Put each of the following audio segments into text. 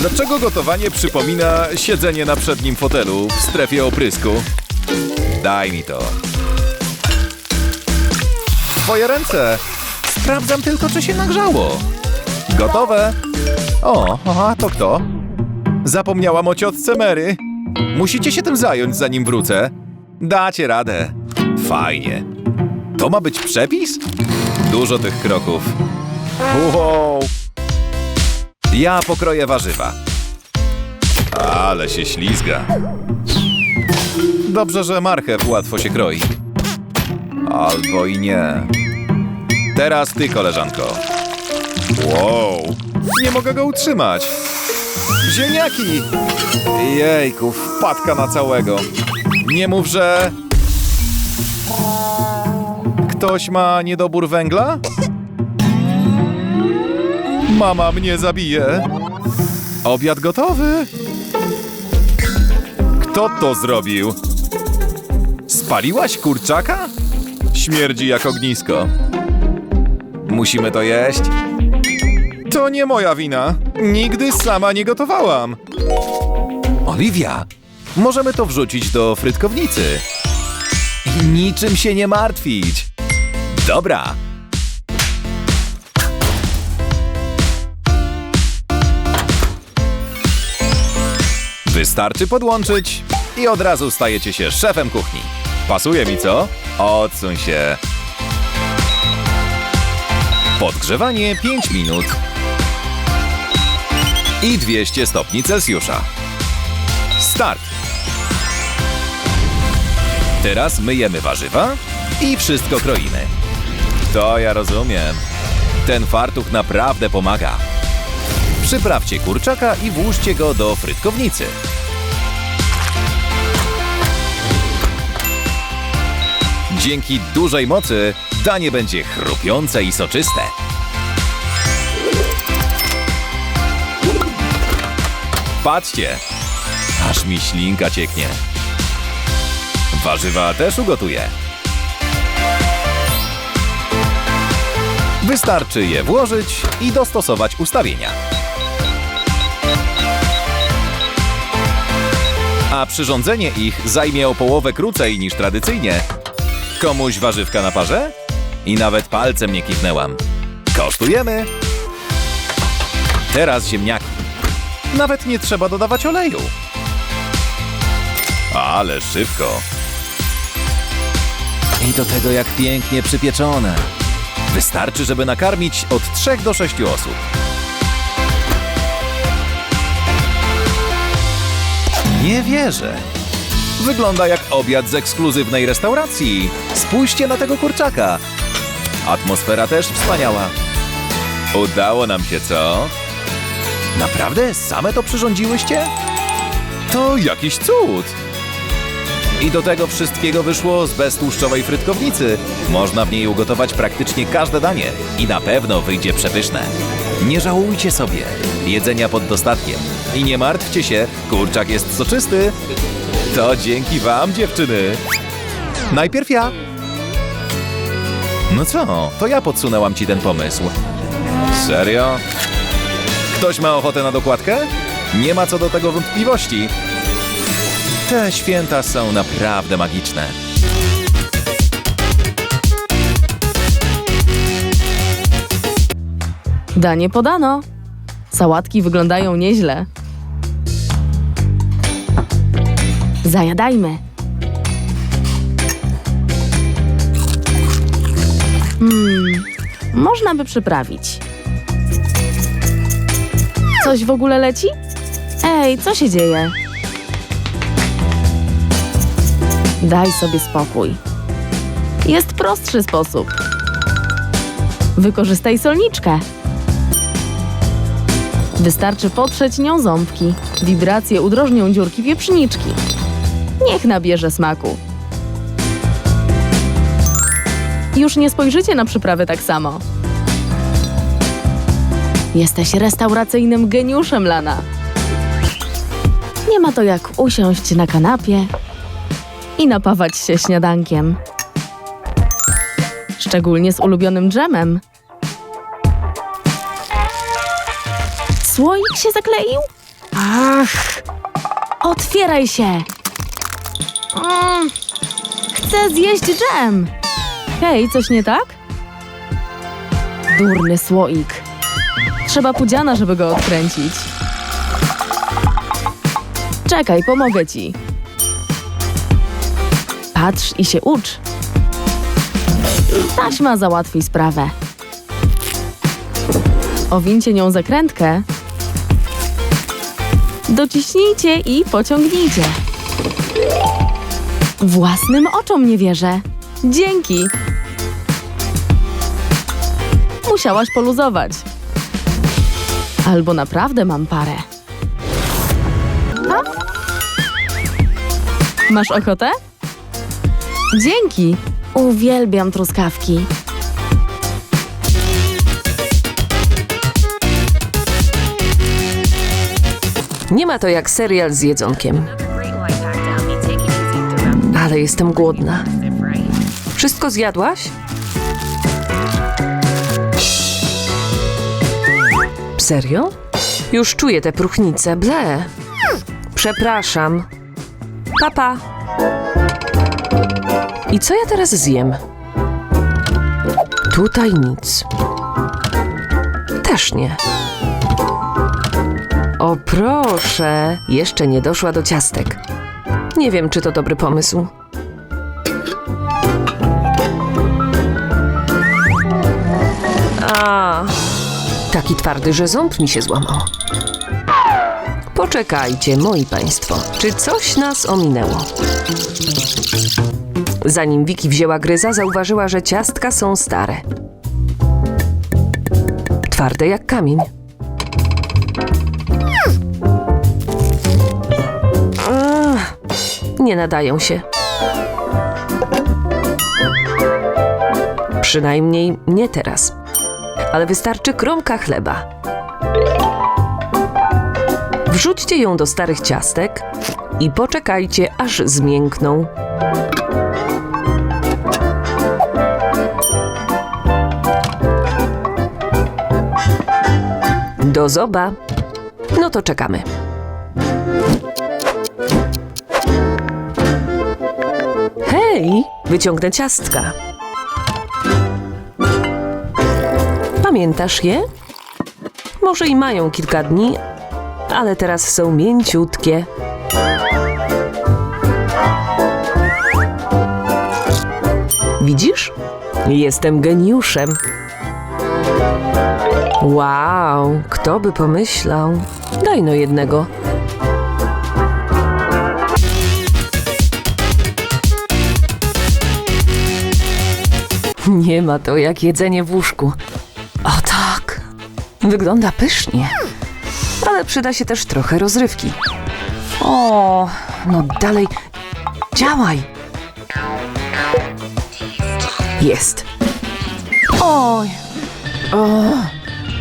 Dlaczego gotowanie przypomina siedzenie na przednim fotelu w strefie oprysku? Daj mi to. Twoje ręce. Sprawdzam tylko, czy się nagrzało. Gotowe. O, a to kto? Zapomniałam o ciotce Mary. Musicie się tym zająć, zanim wrócę. Dacie radę. Fajnie. To ma być przepis? Dużo tych kroków. Wow. Ja pokroję warzywa. Ale się ślizga. Dobrze, że marchew łatwo się kroi. Albo i nie. Teraz ty, koleżanko. Wow. Nie mogę go utrzymać. Ziemniaki! Jejku, wpadka na całego. Nie mów, że... Ktoś ma niedobór węgla? Mama mnie zabije. Obiad gotowy. Kto to zrobił? Spaliłaś kurczaka? Śmierdzi jak ognisko. Musimy to jeść? To nie moja wina. Nigdy sama nie gotowałam. Oliwia, możemy to wrzucić do frytkownicy. Niczym się nie martwić. Dobra. Wystarczy podłączyć i od razu stajecie się szefem kuchni. Pasuje mi co? Odsuń się. Podgrzewanie 5 minut. I 200 stopni Celsjusza. Start! Teraz myjemy warzywa i wszystko kroimy. To ja rozumiem. Ten fartuch naprawdę pomaga. Przyprawcie kurczaka i włóżcie go do frytkownicy. Dzięki dużej mocy danie będzie chrupiące i soczyste. Patrzcie, aż mi ślinka cieknie. Warzywa też ugotuję. Wystarczy je włożyć i dostosować ustawienia. A przyrządzenie ich zajmie o połowę krócej niż tradycyjnie. Komuś warzywka na parze? I nawet palcem nie kiwnęłam. Kosztujemy! Teraz ziemniaki. Nawet nie trzeba dodawać oleju. Ale szybko. I do tego jak pięknie przypieczone. Wystarczy, żeby nakarmić od 3 do 6 osób. Nie wierzę. Wygląda jak obiad z ekskluzywnej restauracji. Spójrzcie na tego kurczaka. Atmosfera też wspaniała. Udało nam się, co? Naprawdę? Same to przyrządziłyście? To jakiś cud! I do tego wszystkiego wyszło z beztłuszczowej frytkownicy. Można w niej ugotować praktycznie każde danie i na pewno wyjdzie przepyszne. Nie żałujcie sobie jedzenia pod dostatkiem. I nie martwcie się, kurczak jest soczysty. To dzięki wam, dziewczyny. Najpierw ja. No co, to ja podsunęłam ci ten pomysł. Serio? Ktoś ma ochotę na dokładkę? Nie ma co do tego wątpliwości. Te święta są naprawdę magiczne. Danie podano. Sałatki wyglądają nieźle. Zajadajmy. Hmm, można by przyprawić. Coś w ogóle leci? Ej, co się dzieje? Daj sobie spokój. Jest prostszy sposób. Wykorzystaj solniczkę. Wystarczy potrzeć nią ząbki. Wibracje udrożnią dziurki pieprzniczki. Niech nabierze smaku. Już nie spojrzycie na przyprawy tak samo. Jesteś restauracyjnym geniuszem, Lana. Nie ma to jak usiąść na kanapie i napawać się śniadankiem. Szczególnie z ulubionym dżemem. Słoik się zakleił? Ach! Otwieraj się! Mm, chcę zjeść dżem! Hej, coś nie tak? Durny słoik. Trzeba pudziana, żeby go odkręcić. Czekaj, pomogę ci. Patrz i się ucz. Taśma załatwi sprawę. Owincie nią zakrętkę. Dociśnijcie i pociągnijcie. Własnym oczom nie wierzę. Dzięki. Musiałaś poluzować. Albo naprawdę mam parę. Masz ochotę? Dzięki. Uwielbiam truskawki. Nie ma to jak serial z jedzonkiem, ale jestem głodna. Wszystko zjadłaś? Serio? Już czuję te próchnice. Ble. Przepraszam. Papa. I co ja teraz zjem? Tutaj nic. Też nie. O proszę, jeszcze nie doszła do ciastek. Nie wiem, czy to dobry pomysł. Taki twardy, że ząb mi się złamał. Poczekajcie, moi państwo, czy coś nas ominęło? Zanim Wiki wzięła gryza, zauważyła, że ciastka są stare. Twarde jak kamień. Nie nadają się. Przynajmniej nie teraz. Ale wystarczy kromka chleba. Wrzućcie ją do starych ciastek i poczekajcie, aż zmiękną. Do zoba. No to czekamy. Hej, wyciągnę ciastka. Pamiętasz je? Może i mają kilka dni, ale teraz są mięciutkie. Widzisz? Jestem geniuszem. Wow, kto by pomyślał? Daj no jednego. Nie ma to jak jedzenie w łóżku. Wygląda pysznie. Ale przyda się też trochę rozrywki. O, no dalej, działaj. Jest. Oj, o,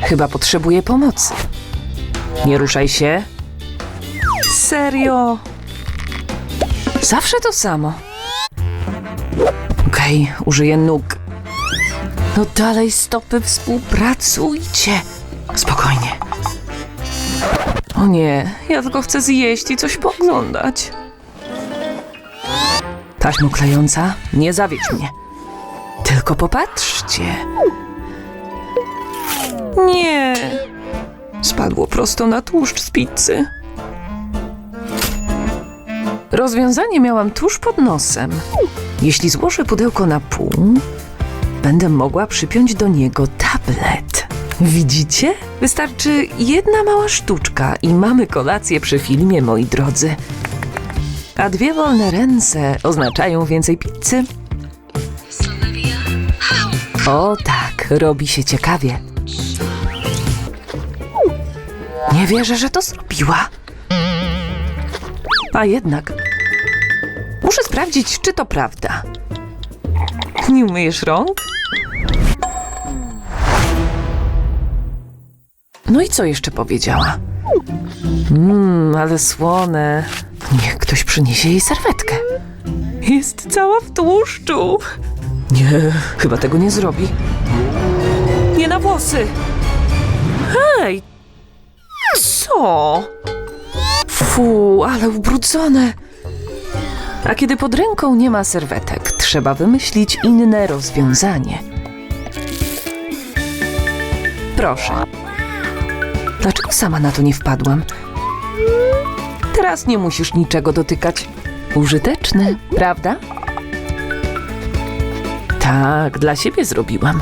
chyba potrzebuję pomocy. Nie ruszaj się. Serio? Zawsze to samo. Okej, użyję nóg. No dalej stopy, współpracujcie. Spokojnie. O nie, ja tylko chcę zjeść i coś pooglądać. Taśmo klejąca, nie zawiedź mnie. Tylko popatrzcie. Nie. Spadło prosto na tłuszcz z pizzy. Rozwiązanie miałam tuż pod nosem. Jeśli złożę pudełko na pół, będę mogła przypiąć do niego tablet. Widzicie? Wystarczy jedna mała sztuczka i mamy kolację przy filmie, moi drodzy. A dwie wolne ręce oznaczają więcej pizzy. O tak, robi się ciekawie. Nie wierzę, że to zrobiła. A jednak. Muszę sprawdzić, czy to prawda. Nie umyjesz rąk? No i co jeszcze powiedziała? Mmm, ale słone. Niech ktoś przyniesie jej serwetkę. Jest cała w tłuszczu. Nie, chyba tego nie zrobi. Nie na włosy. Hej! Co? Fu, ale ubrudzone. A kiedy pod ręką nie ma serwetek, trzeba wymyślić inne rozwiązanie. Proszę. Dlaczego sama na to nie wpadłam? Teraz nie musisz niczego dotykać. Użyteczne, prawda? Tak, dla siebie zrobiłam.